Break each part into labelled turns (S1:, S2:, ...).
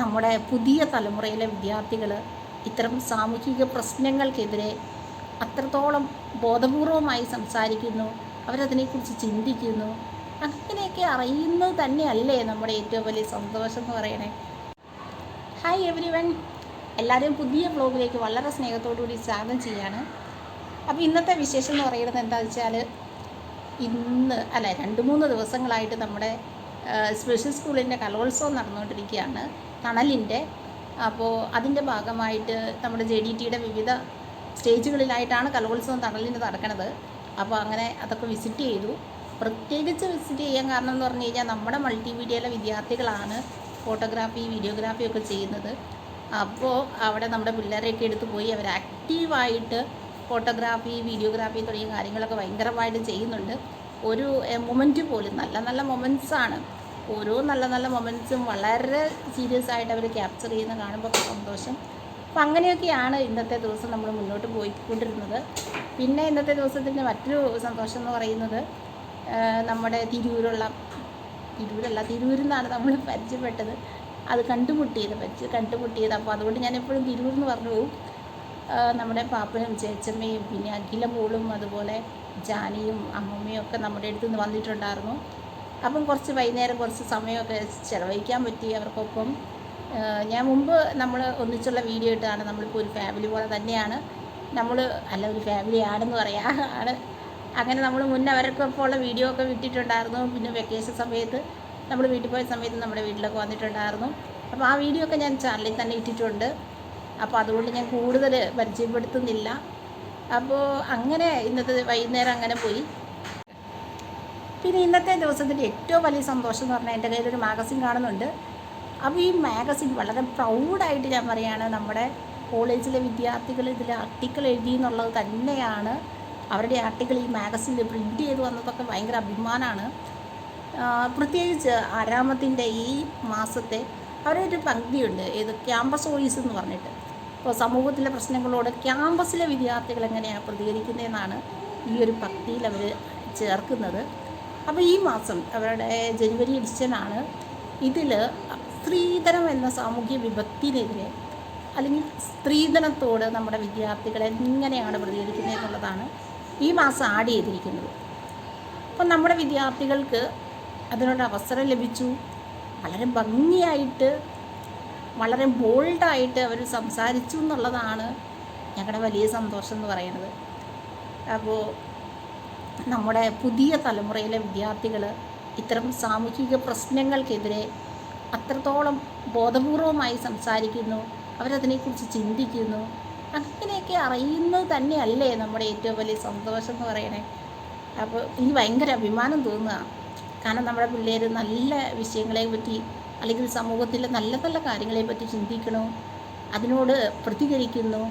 S1: നമ്മുടെ പുതിയ തലമുറയിലെ വിദ്യാർത്ഥികൾ ഇത്തരം സാമൂഹിക പ്രശ്നങ്ങൾക്കെതിരെ അത്രത്തോളം ബോധപൂർവമായി സംസാരിക്കുന്നു അവരതിനെക്കുറിച്ച് ചിന്തിക്കുന്നു അങ്ങനെയൊക്കെ അറിയുന്നത് തന്നെയല്ലേ നമ്മുടെ ഏറ്റവും വലിയ സന്തോഷം എന്ന് പറയണേ. ഹായ് എവരി വൺ എല്ലാവരും പുതിയ വ്ലോഗിലേക്ക് വളരെ സ്നേഹത്തോടു കൂടി സ്വാഗതം ചെയ്യാണ്. അപ്പോൾ ഇന്നത്തെ വിശേഷം എന്ന് പറയുന്നത് എന്താണെന്ന് വെച്ചാൽ ഇന്ന് അല്ല രണ്ട് മൂന്ന് ദിവസങ്ങളായിട്ട് നമ്മുടെ സ്പെഷ്യൽ സ്കൂളിന്റെ കലോത്സവം നടന്നുകൊണ്ടിരിക്കുകയാണ് തണലിന്റെ അപ്പോൾ അതിന്റെ ഭാഗമായിട്ട് നമ്മുടെ ജെ ഡി ടിയുടെ വിവിധ സ്റ്റേജുകളിലായിട്ടാണ് കലോത്സവം തണലിന്റെ നടക്കുന്നത് അപ്പോൾ അങ്ങനെ അതൊക്കെ വിസിറ്റ് ചെയ്തു. പ്രത്യേകിച്ച് വിസിറ്റ് ചെയ്യാൻ കാരണം എന്ന് പറഞ്ഞു കഴിഞ്ഞാൽ നമ്മുടെ മൾട്ടിമീഡിയയിലെ വിദ്യാർത്ഥികളാണ് ഫോട്ടോഗ്രാഫി വീഡിയോഗ്രാഫി ഒക്കെ ചെയ്യുന്നത്. അപ്പോൾ അവിടെ നമ്മുടെ പിള്ളേരെയൊക്കെ എടുത്ത് പോയി അവർ ആക്റ്റീവായിട്ട് ഫോട്ടോഗ്രാഫി വീഡിയോഗ്രാഫി തുടങ്ങിയ കാര്യങ്ങളൊക്കെ ഭയങ്കരമായിട്ട് ചെയ്യുന്നുണ്ട്. ഒരു മൊമെന്റ് പോലും നല്ല നല്ല മൊമെന്റ്സാണ്. ഓരോ നല്ല നല്ല മൊമെന്റ്സും വളരെ സീരിയസ് ആയിട്ട് അവർ ക്യാപ്ചർ ചെയ്യുന്ന കാണുമ്പോൾ സന്തോഷം. അപ്പം അങ്ങനെയൊക്കെയാണ് ഇന്നത്തെ ദിവസം നമ്മൾ മുന്നോട്ട് പോയിക്കൊണ്ടിരുന്നത്. പിന്നെ ഇന്നത്തെ ദിവസത്തിന്റെ മറ്റൊരു സന്തോഷം എന്ന് പറയുന്നത് നമ്മുടെ തിരൂരുള്ള തിരൂരല്ല തിരൂരിൽ നിന്നാണ് നമ്മൾ പരിചയപ്പെട്ടത്. അത് കണ്ടുമുട്ടിയത് പരിചയം കണ്ടുമുട്ടിയത്. അപ്പോൾ അതുകൊണ്ട് ഞാൻ എപ്പോഴും തിരൂർ എന്ന് പറഞ്ഞു പോകും നമ്മുടെ പാപ്പനും ചേച്ചമ്മയും പിന്നെ അഖില മോളും അതുപോലെ ജാനിയും അമ്മമ്മയും ഒക്കെ നമ്മുടെ അടുത്ത് നിന്ന് വന്നിട്ടുണ്ടായിരുന്നു. അപ്പം കുറച്ച് വൈകുന്നേരം കുറച്ച് സമയമൊക്കെ ചിലവഴിക്കാൻ പറ്റി അവർക്കൊപ്പം. ഞാൻ മുമ്പ് നമ്മൾ ഒന്നിച്ചുള്ള വീഡിയോ ഇട്ടാണ് നമ്മളിപ്പോൾ ഒരു ഫാമിലി പോലെ തന്നെയാണ്. നമ്മൾ അല്ല ഒരു ഫാമിലി ആണെന്ന് പറയാം. ആണ്. അങ്ങനെ നമ്മൾ മുന്നേ അവർക്കൊപ്പം ഉള്ള വീഡിയോ ഒക്കെ വിട്ടിട്ടുണ്ടായിരുന്നു. പിന്നെ വെക്കേഷൻ സമയത്ത് നമ്മൾ വീട്ടിൽ പോയ സമയത്ത് നമ്മുടെ വീട്ടിലൊക്കെ വന്നിട്ടുണ്ടായിരുന്നു. അപ്പോൾ ആ വീഡിയോ ഒക്കെ ഞാൻ ചാനലിൽ തന്നെ ഇട്ടിട്ടുണ്ട്. അപ്പോൾ അതുകൊണ്ട് ഞാൻ കൂടുതൽ പരിചയപ്പെടുത്തുന്നില്ല. അപ്പോൾ അങ്ങനെ ഇന്നത്തെ വൈകുന്നേരം അങ്ങനെ പോയി. പിന്നെ ഇന്നത്തെ ദിവസത്തിന്റെ ഏറ്റവും വലിയ സന്തോഷം എന്ന് പറഞ്ഞാൽ എന്റെ കയ്യിലൊരു മാഗസിൻ കാണുന്നുണ്ട്. അപ്പോൾ ഈ മാഗസിൻ വളരെ പ്രൗഡായിട്ട് ഞാൻ പറയുകയാണ് നമ്മുടെ കോളേജിലെ വിദ്യാർത്ഥികൾ ഇതിൽ ആർട്ടിക്കിൾ എഴുതി എന്നുള്ളത് തന്നെയാണ്. അവരുടെ ആർട്ടിക്കിൾ ഈ മാഗസിനിൽ പ്രിന്റ് ചെയ്ത് വന്നതൊക്കെ ഭയങ്കര അഭിമാനമാണ്. പ്രത്യേകിച്ച് ആരാമത്തിന്റെ ഈ മാസത്തെ അവരൊരു പങ്ക്തിയുണ്ട്. ഏത് ക്യാമ്പസ് വോയിസ് എന്ന് പറഞ്ഞിട്ട്. ഇപ്പോൾ സമൂഹത്തിലെ പ്രശ്നങ്ങളോട് ക്യാമ്പസിലെ വിദ്യാർത്ഥികൾ എങ്ങനെയാണ് പ്രതികരിക്കുന്നതെന്നാണ് ഈ ഒരു പക്തിയിൽ അവർ ചേർക്കുന്നത്. അപ്പോൾ ഈ മാസം അവരുടെ ജനുവരി എഡിഷനാണ് ഇതിൽ സ്ത്രീധനം എന്ന സാമൂഹ്യ വിഭക്തിനെതിരെ അല്ലെങ്കിൽ സ്ത്രീധനത്തോട് നമ്മുടെ വിദ്യാർത്ഥികൾ എങ്ങനെയാണ് പ്രതികരിക്കുന്നത് എന്നുള്ളതാണ് ഈ മാസം ആഡ് ചെയ്തിരിക്കുന്നത് അപ്പം നമ്മുടെ വിദ്യാർത്ഥികൾക്ക് അതിനൊരു അവസരം ലഭിച്ചു. വളരെ ഭംഗിയായിട്ട് വളരെ ബോൾഡായിട്ട് അവർ സംസാരിച്ചു എന്നുള്ളതാണ് ഞങ്ങളുടെ വലിയ സന്തോഷം എന്ന് പറയുന്നത്. അപ്പോൾ നമ്മുടെ പുതിയ തലമുറയിലെ വിദ്യാർത്ഥികൾ ഇത്തരം സാമൂഹിക പ്രശ്നങ്ങൾക്കെതിരെ അത്രത്തോളം ബോധപൂർവമായി സംസാരിക്കുന്നു അവരതിനെക്കുറിച്ച് ചിന്തിക്കുന്നു അങ്ങനെയൊക്കെ അറിയുന്നത് തന്നെയല്ലേ നമ്മുടെ ഏറ്റവും വലിയ സന്തോഷം എന്ന് പറയണേ. അപ്പോൾ എനിക്ക് ഭയങ്കര അഭിമാനം തോന്നുക. കാരണം നമ്മുടെ പിള്ളേർ നല്ല വിഷയങ്ങളെ പറ്റി അല്ലെങ്കിൽ സമൂഹത്തിലെ നല്ല നല്ല കാര്യങ്ങളെ പറ്റി ചിന്തിക്കണു അതിനോട് പ്രതികരിക്കുന്നു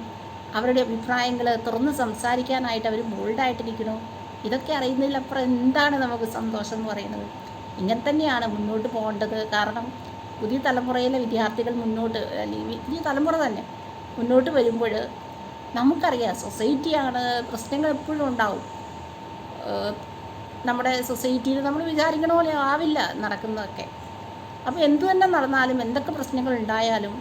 S1: അവരുടെ അഭിപ്രായങ്ങൾ തുറന്ന് സംസാരിക്കാനായിട്ട് അവർ ബോൾഡായിട്ടിരിക്കണു. ഇതൊക്കെ അറിയുന്നതിലപ്പുറം എന്താണ് നമുക്ക് സന്തോഷം എന്ന് പറയുന്നത്? ഇങ്ങനെ തന്നെയാണ് മുന്നോട്ട് പോകേണ്ടത്. കാരണം പുതിയ തലമുറയിലെ വിദ്യാർത്ഥികൾ മുന്നോട്ട് അല്ലെങ്കിൽ പുതിയ തലമുറ തന്നെ മുന്നോട്ട് വരുമ്പോൾ നമുക്കറിയാം സൊസൈറ്റിയാണ് പ്രശ്നങ്ങൾ എപ്പോഴും ഉണ്ടാവും. നമ്മുടെ സൊസൈറ്റിയിൽ നമ്മൾ വിചാരിക്കണ പോലെ ആവില്ല നടക്കുന്നതൊക്കെ. അപ്പോൾ എന്തു തന്നെ നടന്നാലും എന്തൊക്കെ പ്രശ്നങ്ങൾ ഉണ്ടായാലും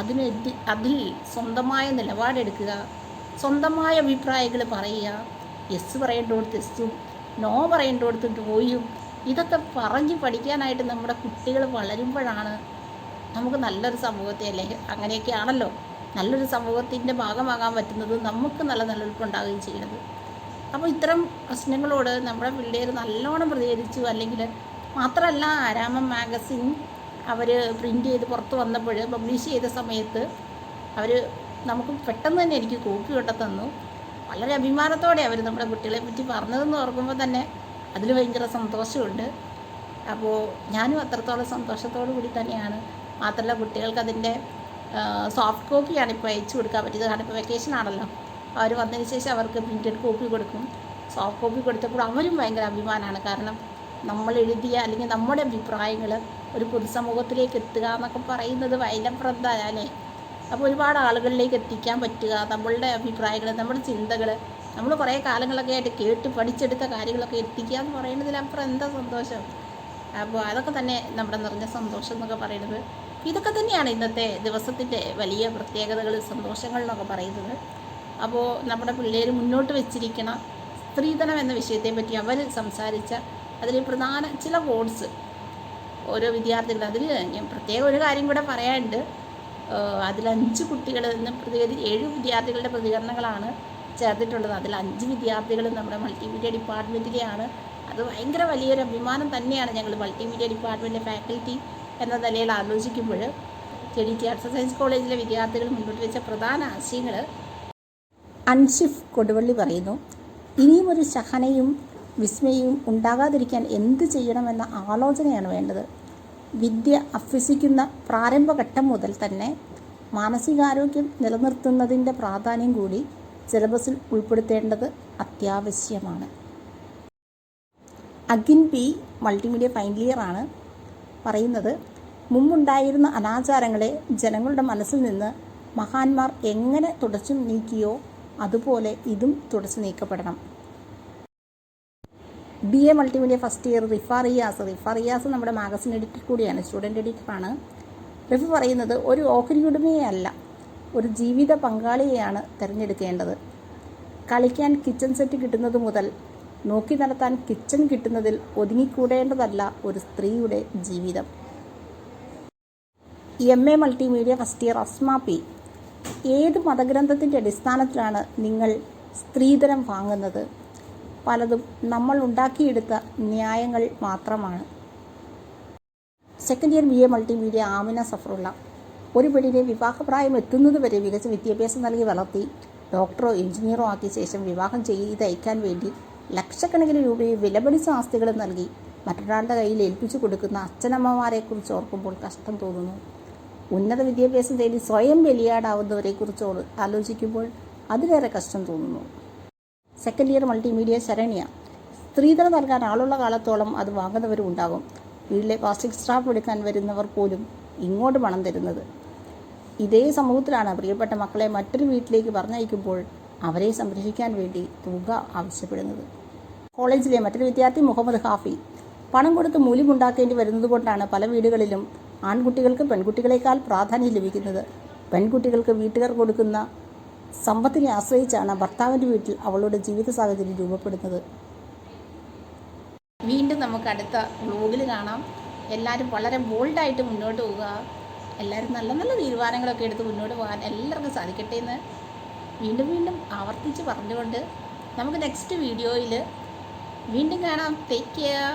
S1: അതിന് അതിൽ സ്വന്തമായ നിലപാടെടുക്കുക സ്വന്തമായ അഭിപ്രായങ്ങൾ പറയുക യെസ് പറയേണ്ടടുത്ത് എസ്സും നോ പറയേണ്ടടുത്ത് നോയും ഇതൊക്കെ പറഞ്ഞ് പഠിക്കാനായിട്ട് നമ്മുടെ കുട്ടികൾ വളരുമ്പോഴാണ് നമുക്ക് നല്ലൊരു സമൂഹത്തെ അല്ലേ? അങ്ങനെയൊക്കെയാണല്ലോ. നല്ലൊരു സമൂഹത്തിന്റെ ഭാഗമാകാൻ പറ്റുന്നത് നമുക്ക് നല്ല നിലനിൽപ്പുണ്ടാവുകയും ചെയ്യുന്നത്. അപ്പോൾ ഇത്തരം പ്രശ്നങ്ങളോട് നമ്മുടെ പിള്ളേർ നല്ലോണം പ്രതികരിച്ചു. അല്ലെങ്കിൽ മാത്രമല്ല ആരാമം മാഗസിൻ അവർ പ്രിന്റ് ചെയ്ത് പുറത്ത് വന്നപ്പോൾ പബ്ലിഷ് ചെയ്ത സമയത്ത് അവർ നമുക്ക് പെട്ടെന്ന് തന്നെ എനിക്ക് കോപ്പി കൊണ്ടു തന്നു. വളരെ അഭിമാനത്തോടെ അവർ നമ്മുടെ കുട്ടികളെ പറ്റി പറഞ്ഞതെന്ന് ഓർക്കുമ്പോൾ തന്നെ അതിൽ ഭയങ്കര സന്തോഷമുണ്ട്. അപ്പോൾ ഞാനും അത്രത്തോളം സന്തോഷത്തോടു കൂടി തന്നെയാണ്. മാത്രമല്ല കുട്ടികൾക്ക് അതിന്റെ സോഫ്റ്റ് കോപ്പിയാണ് ഇപ്പോൾ അയച്ചു കൊടുക്കാൻ പറ്റിയത്. കാരണം ഇപ്പോൾ വെക്കേഷൻ ആണല്ലോ. അവർ വന്നതിന് ശേഷം അവർക്ക് പ്രിന്റഡ് കോപ്പി കൊടുക്കും. സോഫ്റ്റ് കോപ്പി കൊടുത്തപ്പോൾ അവരും ഭയങ്കര അഭിമാനമാണ്. കാരണം നമ്മൾ എഴുതിയ അല്ലെങ്കിൽ നമ്മുടെ അഭിപ്രായങ്ങൾ ഒരു പൊതുസമൂഹത്തിലേക്ക് എത്തുക എന്നൊക്കെ പറയുന്നത് വൈലപ്രദമാണ് അല്ലേ? അപ്പോൾ ഒരുപാട് ആളുകളിലേക്ക് എത്തിക്കാൻ പറ്റുക നമ്മളുടെ അഭിപ്രായങ്ങൾ നമ്മുടെ ചിന്തകൾ നമ്മൾ കുറേ കാലങ്ങളൊക്കെ ആയിട്ട് കേട്ട് പഠിച്ചെടുത്ത കാര്യങ്ങളൊക്കെ എത്തിക്കുക എന്ന് പറയുന്നതിലപ്പുറം എന്താ സന്തോഷം? അപ്പോൾ അതൊക്കെ തന്നെ നമ്മുടെ നിറഞ്ഞ സന്തോഷം എന്നൊക്കെ പറയുന്നത്. ഇതൊക്കെ തന്നെയാണ് ഇന്നത്തെ ദിവസത്തിന്റെ വലിയ പ്രത്യേകതകൾ സന്തോഷങ്ങൾ എന്നൊക്കെ പറയുന്നത്. അപ്പോൾ നമ്മുടെ പിള്ളേർ മുന്നോട്ട് വെച്ചിരിക്കുന്ന സ്ത്രീധനം എന്ന വിഷയത്തെ പറ്റി അവർ സംസാരിച്ച അതിൽ പ്രധാന ചില കോഡ്സ് ഓരോ വിദ്യാർത്ഥികൾ. അതിൽ ഞാൻ പ്രത്യേക ഒരു കാര്യം കൂടെ പറയാനുണ്ട്. അതിൽ അഞ്ച് കുട്ടികൾ നിന്ന് പ്രതികരി ഏഴ് വിദ്യാർത്ഥികളുടെ പ്രതികരണങ്ങളാണ് ചേർത്തിട്ടുള്ളത്. അതിൽ അഞ്ച് വിദ്യാർത്ഥികൾ നമ്മുടെ മൾട്ടിമീഡിയ ഡിപ്പാർട്ട്മെന്റിലെയാണ് അത് ഭയങ്കര വലിയൊരു അഭിമാനം തന്നെയാണ് ഞങ്ങൾ മൾട്ടിമീഡിയ ഡിപ്പാർട്ട്മെന്റിലെ ഫാക്കൽറ്റി എന്ന നിലയിൽ ആലോചിക്കുമ്പോൾ. ചെടിറ്റി ആർട്സ് സയൻസ് കോളേജിലെ വിദ്യാർത്ഥികൾ മുന്നോട്ട് വെച്ച പ്രധാന ആശയങ്ങൾ അൻഷിഫ് കൊടുവള്ളി പറയുന്നു. ഇനിയും ഒരു ശഹനയും വിസ്മയവും ഉണ്ടാകാതിരിക്കാൻ എന്ത് ചെയ്യണമെന്ന ആലോചനയാണ് വേണ്ടത്. വിദ്യ അഭ്യസിക്കുന്ന പ്രാരംഭഘട്ടം മുതൽ തന്നെ മാനസികാരോഗ്യം നിലനിർത്തുന്നതിന്റെ പ്രാധാന്യം കൂടി സിലബസിൽ ഉൾപ്പെടുത്തേണ്ടത് അത്യാവശ്യമാണ്. Agin P multimedia final year ആണ്. പറയുന്നത് മുമ്പുണ്ടായിരുന്ന അനാചാരങ്ങളെ ജനങ്ങളുടെ മനസ്സിൽ നിന്ന് മഹാന്മാർ എങ്ങനെ തുടച്ചു നീക്കിയോ അതുപോലെ ഇതും തുടച്ചു നീക്കപ്പെടണം. B A multimedia first year Rifa Riyas Rifa Riyas നമ്മുടെ മാഗസിൻ എഡിറ്റർ കൂടിയാണ് സ്റ്റുഡന്റ് എഡിറ്ററാണ് റിഫ പറയുന്നത് ഒരു ഓഹരിയുടമയെ അല്ല ഒരു ജീവിത പങ്കാളിയെയാണ് തിരഞ്ഞെടുക്കേണ്ടത്. കളിക്കാൻ കിച്ചൺ സെറ്റ് കിട്ടുന്നത് മുതൽ നോക്കി നടത്താൻ കിച്ചൺ കിട്ടുന്നതിൽ ഒതുങ്ങിക്കൂടേണ്ടതല്ല ഒരു സ്ത്രീയുടെ ജീവിതം. M A multimedia first year Asma P ഏത് മതഗ്രന്ഥത്തിന്റെ അടിസ്ഥാനത്തിലാണ് നിങ്ങൾ സ്ത്രീധനം വാങ്ങുന്നത്? പലതും നമ്മൾ ഉണ്ടാക്കിയെടുത്ത ന്യായങ്ങൾ മാത്രമാണ്. Second year B A multimedia Amina Safarulla ഒരു പെണ്ണിനെ വിവാഹപ്രായം എത്തുന്നത് വരെ മികച്ച വിദ്യാഭ്യാസം നൽകി വളർത്തി ഡോക്ടറോ എഞ്ചിനീയറോ ആക്കിയ ശേഷം വിവാഹം ചെയ്തയക്കാൻ വേണ്ടി ലക്ഷക്കണക്കിന് രൂപയെ വിലപിടിച്ച ആസ്തികൾ നൽകി മറ്റൊരാളുടെ കയ്യിൽ ഏൽപ്പിച്ചു കൊടുക്കുന്ന അച്ഛനമ്മമാരെക്കുറിച്ച് ഓർക്കുമ്പോൾ കഷ്ടം തോന്നുന്നു. ഉന്നത വിദ്യാഭ്യാസം തേടി സ്വയം ബലിയാടാവുന്നവരെക്കുറിച്ച് ആലോചിക്കുമ്പോൾ അതിലേറെ കഷ്ടം തോന്നുന്നു. Second year multimedia Sharaniya. സ്ത്രീധനം നൽകാൻ ആളുള്ള കാലത്തോളം അത് വാങ്ങുന്നവരും ഉണ്ടാകും. വീട്ടിലെ പ്ലാസ്റ്റിക് സ്ട്രാപ്പ് എടുക്കാൻ വരുന്നവർ പോലും ഇങ്ങോട്ട് പണം തരുന്നത്. ഇതേ സമൂഹത്തിലാണ് പ്രിയപ്പെട്ട മക്കളെ മറ്റൊരു വീട്ടിലേക്ക് പറഞ്ഞയക്കുമ്പോൾ അവരെ സംരക്ഷിക്കാൻ വേണ്ടി തുക ആവശ്യപ്പെടുന്നത്. കോളേജിലെ മറ്റൊരു വിദ്യാർത്ഥി മുഹമ്മദ് ഹാഫി പണം കൊടുത്ത് മൂല്യമുണ്ടാക്കേണ്ടി വരുന്നത് കൊണ്ടാണ് പല വീടുകളിലും ആൺകുട്ടികൾക്ക് പെൺകുട്ടികളെക്കാൾ പ്രാധാന്യം ലഭിക്കുന്നത്. പെൺകുട്ടികൾക്ക് വീട്ടുകാർ കൊടുക്കുന്ന സമ്പത്തിനെ ആശ്രയിച്ചാണ് ഭർത്താവിന്റെ വീട്ടിൽ അവളുടെ ജീവിത സാഹചര്യം രൂപപ്പെടുന്നത്. വീണ്ടും നമുക്ക് അടുത്ത ബ്ലോഗിൽ കാണാം. എല്ലാവരും വളരെ ബോൾഡായിട്ട് മുന്നോട്ട് പോവുക. എല്ലാവരും നല്ല നല്ല തീരുമാനങ്ങളൊക്കെ എടുത്ത് മുന്നോട്ട് പോകാൻ എല്ലാവർക്കും സാധിക്കട്ടെ എന്ന് വീണ്ടും വീണ്ടും ആവർത്തിച്ച് പറഞ്ഞുകൊണ്ട് നമുക്ക് നെക്സ്റ്റ് വീഡിയോയിൽ വീണ്ടും കാണാം. Take care